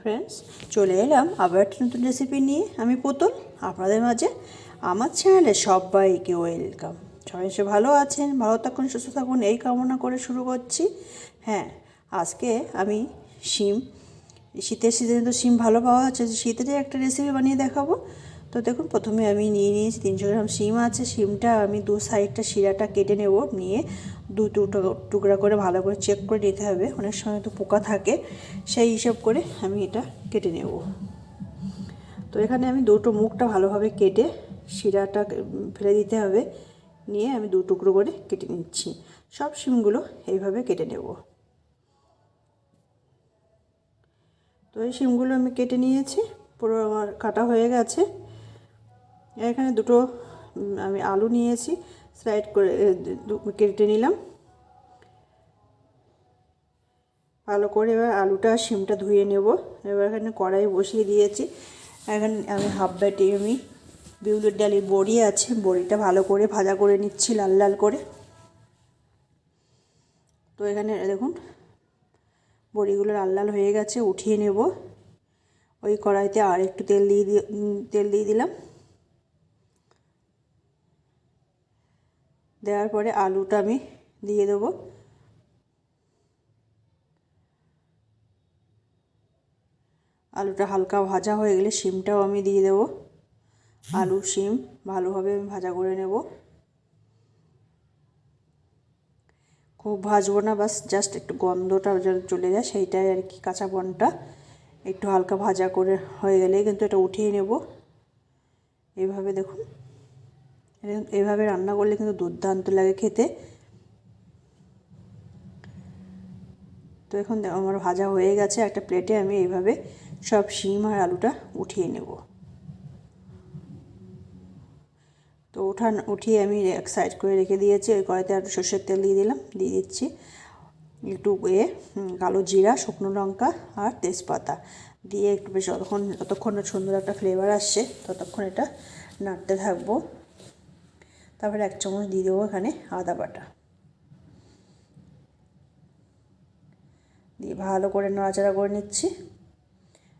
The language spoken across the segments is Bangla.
ফ্রেন্ডস চলে এলাম আবার একটা নতুন রেসিপি নিয়ে। আমি পুতুল, আপনাদের মাঝে। আমার চ্যানেলে সবাইকে ওয়েলকাম সবাই সে ভালো আছেন, ভালো থাকুন, সুস্থ থাকুন, এই কামনা করে শুরু করছি। হ্যাঁ আজকে আমি শিম, শীতের সিজনে তো শিম ভালো পাওয়া যাচ্ছে শীতেরই একটা রেসিপি বানিয়ে দেখাবো। তো দেখুন, প্রথমে আমি নিয়ে নিয়েছি তিনশো গ্রাম শিম আছে। শিমটা আমি দু সাইডটা শিরাটা কেটে নেব, নিয়ে দু টুকরা টুকরা করে ভালো করে চেক করে নিতে হবে। অনেক সময় তো পোকা থাকে, সেই হিসাব করে আমি এটা কেটে নেব। তো এখানে আমি দুটো মুখটা ভালোভাবে কেটে শিরাটা ফেলে দিতে হবে, নিয়ে আমি দু টুকরো করে কেটে নিচ্ছি। সব শিমগুলো এইভাবে কেটে নেব। তো এই শিমগুলো আমি কেটে নিয়েছি, পুরো আমার কাটা হয়ে গেছে। এখানে দুটো আমি আলু নিয়েছি স্লাইড করে কেটে নিলাম। ভালো করে এবার আলুটা, শিমটা ধুয়ে নেব। এবার এখানে কড়াই বসিয়ে দিয়েছি। এখানে আমি হাফ ব্যাটি আমি বিউলির ডালের বড়ি আছে, বড়িটা ভালো করে ভাজা করে নিচ্ছি লাল লাল করে। তো এখানে দেখুন, বড়িগুলো লাল লাল হয়ে গেছে, উঠিয়ে নেব। ওই কড়াইতে আর একটু তেল দিয়ে তেল দিয়ে দিলাম। দেওয়ার পরে আলুটা আমি দিয়ে দেবো। আলুটা হালকা ভাজা হয়ে গেলে শিমটাও আমি দিয়ে দেবো। আলু, শিম ভালোভাবে আমি ভাজা করে নেব। খুব ভাজবো না, বাস জাস্ট একটু গন্ধটা চলে যায়, সেইটাই আর কি কাঁচা বনটা। একটু হালকা ভাজা করে হয়ে গেলেই কিন্তু এটা উঠিয়ে নেব। এইভাবে দেখুন। এইভাবে রান্না করলে কিন্তু দুর্দান্ত লাগে খেতে। তো এখন আমার ভাজা হয়ে গেছে, একটা প্লেটে আমি এইভাবে সব শিম আর আলুটা উঠিয়ে নেব। তো ওঠান উঠিয়ে আমি এক সাইড করে রেখে দিয়েছি, ওই কড়াইতে একটু সর্ষের তেল দিয়ে দিলাম, দিয়ে দিচ্ছি একটু এ কালো জিরা, শুকনো লঙ্কা আর তেজপাতা। দিয়ে একটু বেশ যতক্ষণ যতক্ষণ সুন্দর একটা ফ্লেভার আসছে, ততক্ষণ এটা নাড়তে থাকব। তারপরে এক চামচ দিয়ে দেবো এখানে আদা বাটা। দিয়ে ভালো করে নাড়াচাড়া করে নিচ্ছি।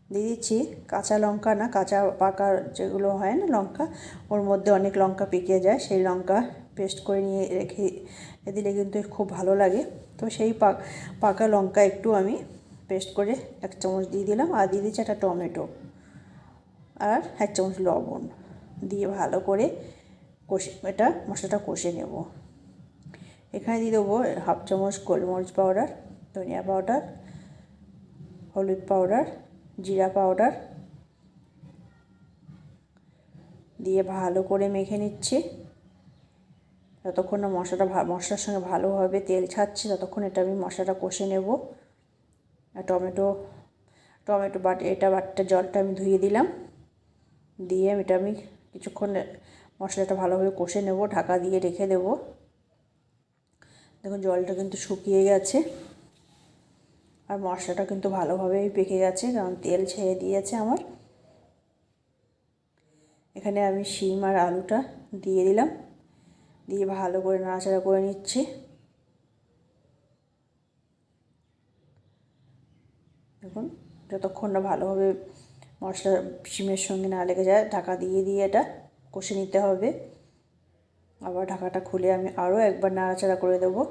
দিয়ে দিচ্ছি কাঁচা লঙ্কা না, কাঁচা পাকা যেগুলো হয় না লঙ্কা, ওর মধ্যে অনেক লঙ্কা পেকে যায়, সেই লঙ্কা পেস্ট করে নিয়ে রেখে দিলে কিন্তু খুব ভালো লাগে। তো সেই পাকা লঙ্কা একটু আমি পেস্ট করে এক চামচ দিয়ে দিলাম। আর দিয়ে দিচ্ছি একটা টমেটো আর এক চামচ লবণ। দিয়ে ভালো করে কষে, এটা মশলাটা কষে নেব। এখানে দিয়ে দেবো হাফ চামচ গোলমরিচ পাউডার, ধনিয়া পাউডার, হলুদ পাউডার, জিরা পাউডার দিয়ে ভালো করে মেখে নিচ্ছি। যতক্ষণ না মশলাটা মশলার সঙ্গে ভালোভাবে তেল ছাড়ছে, ততক্ষণ এটা আমি মশলাটা কষে নেব। আর টমেটো টমেটো বাট, এটা বাটটা জলটা আমি ধুয়ে দিলাম। দিয়ে এটা আমি কিছুক্ষণ মশলাটা ভালোভাবে কষে নেব, ঢাকা দিয়ে রেখে দেব। দেখুন, জলটা কিন্তু শুকিয়ে গেছে। আর মশলাটা কিন্তু ভালোভাবেই পেকে গেছে, কারণ তেল ছেড়ে দিয়েছে আমার। এখানে আমি শিম আর আলুটা দিয়ে দিলাম। দিয়ে ভালো করে নাড়াচাড়া করে নিচ্ছি। দেখুন, যতক্ষণ না ভালোভাবে মশলা শিমের সঙ্গে না লেগে যায়, ঢাকা দিয়ে দিয়ে এটা। কষে নিতে হবে। আবার ঢাকাটা খুলে আমি আরও একবার নাড়াচাড়া করে দেবো।